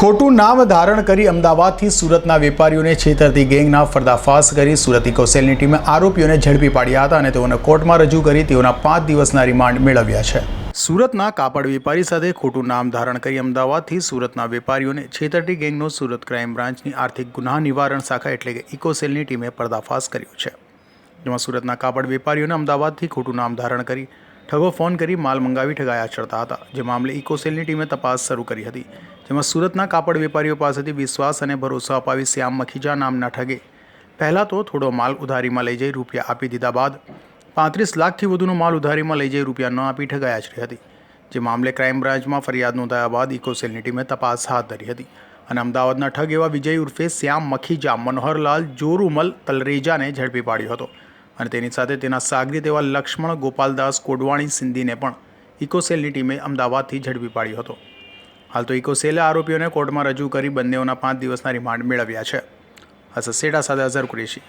ખોટું નામ ધારણ કરી અમદાવાદથી સુરતના વેપારીઓને છેતરતી ગેંગના ફર્દાફાશ કરી સુરત ઇકોસેલની ટીમે આરોપીઓને ઝડપી પાડ્યા હતા અને તેઓને કોર્ટમાં રજૂ કરી તેઓના પાંચ દિવસના રિમાન્ડ મેળવ્યા છે. સુરતના કાપડ વેપારી સાથે ખોટું નામ ધારણ કરી અમદાવાદથી સુરતના વેપારીઓને છેતરતી ગેંગનો સુરત ક્રાઇમ બ્રાન્ચની આર્થિક ગુના નિવારણ શાખા એટલે કે ઇકોસેલની ટીમે પર્દાફાશ કર્યો છે. જેમાં સુરતના કાપડ વેપારીઓને અમદાવાદથી ખોટું નામ ધારણ કરી ઠગો ફોન કરી માલ મંગાવી ઠગાયા ચડતા હતા, જે મામલે ઇકોસેલની ટીમે તપાસ શરૂ કરી હતી, જેમાં સુરતના કાપડ વેપારીઓ પાસેથી વિશ્વાસ અને ભરોસો અપાવી શ્યામ મખીજા નામના ઠગે. પહેલાં તો થોડો માલ ઉધારીમાં લઈ જઈ રૂપિયા આપી દીધા બાદ પાંત્રીસ લાખથી વધુનો માલ ઉધારીમાં લઈ જઈ રૂપિયા ન આપી ઠગાયા ચડી હતી, જે મામલે ક્રાઇમ બ્રાન્ચમાં ફરિયાદ નોંધાયા બાદ ઇકોસેલની ટીમે તપાસ હાથ ધરી હતી. અને અમદાવાદના ઠગ એવા વિજય ઉર્ફે શ્યામ મખીજા, મનોહરલાલ, જોરુમલ તલરેજાને ઝડપી પાડ્યો હતો. અને તેની સાથે તેના સાગરીત એવા લક્ષ્મણ ગોપાલદાસ કોડવાણી સિંધીને પણ ઇકોસેલની ટીમે અમદાવાદથી ઝડપી પાડ્યો હતો. હાલ તો ઇકોસેલે આરોપીઓને કોર્ટમાં રજૂ કરી બંનેઓના પાંચ દિવસના રિમાન્ડ મેળવ્યા છે. આ સસેડા સાથે અઝર કુરેશી.